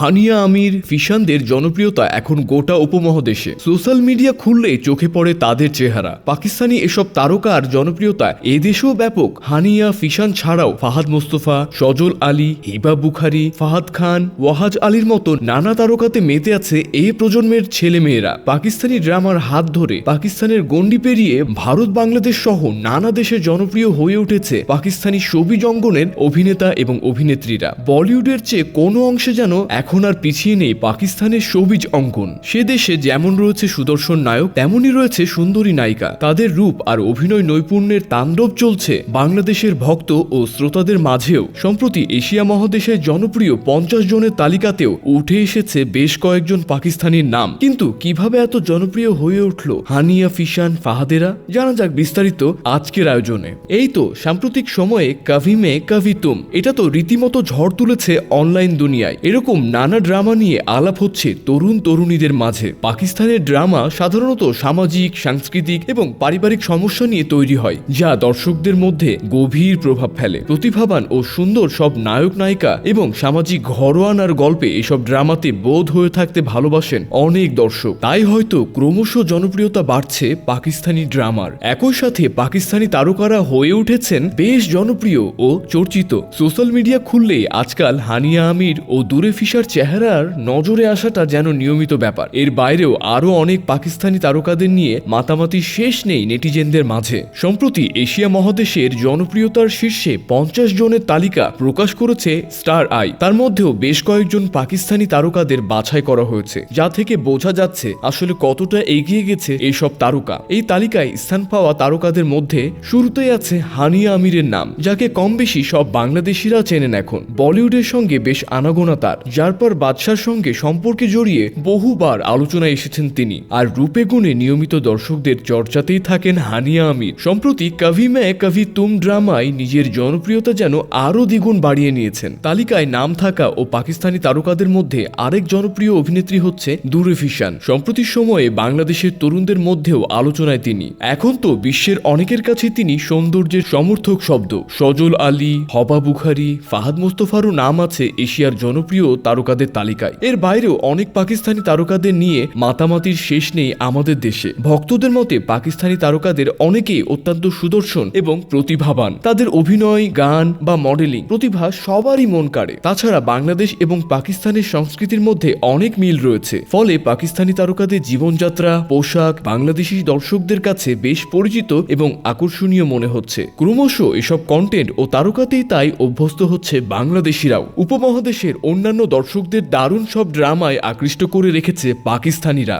হানিয়া আমির ফিশানদের জনপ্রিয়তা এখন গোটা উপমহাদেশে। সোশ্যাল মিডিয়া খুললেই চোখে পড়ে তাদের চেহারা। পাকিস্তানি এসব তারকার জনপ্রিয়তা এদেশেও ব্যাপক। হানিয়া ফিশান ছাড়াও ফাহাদ মোস্তফা, সজল আলী, হিবা বুখারি, ফাহাদ খান, ওয়াহাজ আলীর মতো নানা তারকাতে মেতে আছে এই প্রজন্মের ছেলেমেয়েরা। পাকিস্তানি ড্রামার হাত ধরে পাকিস্তানের গণ্ডি পেরিয়ে ভারত, বাংলাদেশ সহ নানা দেশে জনপ্রিয় হয়ে উঠেছে পাকিস্তানি ছবি জঙ্গনের অভিনেতা এবং অভিনেত্রীরা। বলিউডের চেয়ে কোনো অংশে যেন এখন আর পিছিয়ে নেই পাকিস্তানের সবিজ অঙ্কন। সে দেশে যেমন রয়েছে সুদর্শন নায়ক, তেমনই রয়েছে সুন্দরী নায়িকা। তাদের রূপ আর অভিনয় নৈপুণ্যের তাণ্ডব চলছে বাংলাদেশের ভক্ত ও শ্রোতাদের মাঝেও। সম্প্রতি এশিয়া মহাদেশের জনপ্রিয় পঞ্চাশ জনের তালিকাতেও উঠে এসেছে বেশ কয়েকজন পাকিস্তানির নাম। কিন্তু কীভাবে এত জনপ্রিয় হয়ে উঠল হানিয়া ফিশান, ফাহাদেরা? জানা যাক বিস্তারিত আজকের আয়োজনে। এই তো, সাম্প্রতিক সময়ে কাভি মে কাভি তুম। এটা তো রীতিমতো ঝড় তুলেছে অনলাইন দুনিয়ায়। এরকম নানা ড্রামা নিয়ে আলাপ হচ্ছে তরুণ তরুণীদের মাঝে। পাকিস্তানের ড্রামা সাধারণত সামাজিক, সাংস্কৃতিক এবং পারিবারিক সমস্যা নিয়ে তৈরি হয়, যা দর্শকদের মধ্যে গভীর প্রভাব ফেলে। প্রতিভাবান ও সুন্দর সব নায়ক, নায়িকা এবং সামাজিক ঘরোয়ানার গল্পে এসব ড্রামাতে বোধ হয়ে থাকতে ভালোবাসেন অনেক দর্শক। তাই হয়তো ক্রমশ জনপ্রিয়তা বাড়ছে পাকিস্তানি ড্রামার। একই সাথে পাকিস্তানি তারকারা হয়ে উঠেছেন বেশ জনপ্রিয় ও চর্চিত। সোশ্যাল মিডিয়া খুললেই আজকাল হানিয়া আমির ও দূরে ফিসার চেহারার নজরে আসাটা যেন নিয়মিত ব্যাপার। এর বাইরেও আরও অনেক পাকিস্তানি তারকাদের নিয়ে মাতামাতি শেষ নেই নেটিজেনদের মাঝে। সম্প্রতি এশিয়া মহাদেশের জনপ্রিয়তার শীর্ষে পঞ্চাশ জনের তালিকা প্রকাশ করেছে স্টার আই। তার মধ্যেও বেশ কয়েকজন পাকিস্তানি তারকাদের বাছাই করা হয়েছে, যা থেকে বোঝা যাচ্ছে আসলে কতটা এগিয়ে গেছে এইসব তারকা। এই তালিকায় স্থান পাওয়া তারকাদের মধ্যে শুরুতেই আছে হানিয়া আমিরের নাম, যাকে কম বেশি সব বাংলাদেশিরা চেনেন এখন। বলিউডের সঙ্গে বেশ আনাগোনা তার, যার পর বাদশার সঙ্গে সম্পর্কে জড়িয়ে বহুবার আলোচনায় এসেছেন তিনি। আর রূপে গুণে নিয়মিত দর্শকদের চর্চাতেই থাকেন হানিয়া আমির। সম্প্রতি কভি মে কভি তুম ড্রামায় নিজের জনপ্রিয়তা যেন আরও দ্বিগুণ বাড়িয়ে নিয়েছেন। তালিকায় নাম থাকা ও পাকিস্তানি তারকাদের মধ্যে আরেক জনপ্রিয় অভিনেত্রী হচ্ছে দূরে ফিশান। সম্প্রতি সময়ে বাংলাদেশের তরুণদের মধ্যেও আলোচনায় তিনি। এখন তো বিশ্বের অনেকের কাছে তিনি সৌন্দর্যের সমর্থক শব্দ। সজল আলী, হবা বুখারি, ফাহাদ মোস্তফারও নাম আছে এশিয়ার জনপ্রিয় তারকাদের তালিকায়। এর বাইরেও অনেক পাকিস্তানি তারকাদের নিয়ে মাতামাতির শেষ নেই আমাদের দেশে। ভক্তদের মতে পাকিস্তানি তারকাদের অনেকেই অত্যন্ত সুদর্শন এবং প্রতিভাবান। তাদের অভিনয়, গান বা মডেলিং প্রতিভা সবারই মন কাড়ে। তাছাড়া বাংলাদেশ এবং পাকিস্তানের সংস্কৃতির মধ্যে অনেক মিল রয়েছে। ফলে পাকিস্তানি তারকাদের জীবনযাত্রা, পোশাক বাংলাদেশি দর্শকদের কাছে বেশ পরিচিত এবং আকর্ষণীয় মনে হচ্ছে। ক্রমশ এসব কন্টেন্ট ও তারকাতেই তাই অভ্যস্ত হচ্ছে বাংলাদেশিরাও। উপমহাদেশের অন্যান্য দর্শকদের দারুণ সব ড্রামায় আকৃষ্ট করে রেখেছে পাকিস্তানিরা।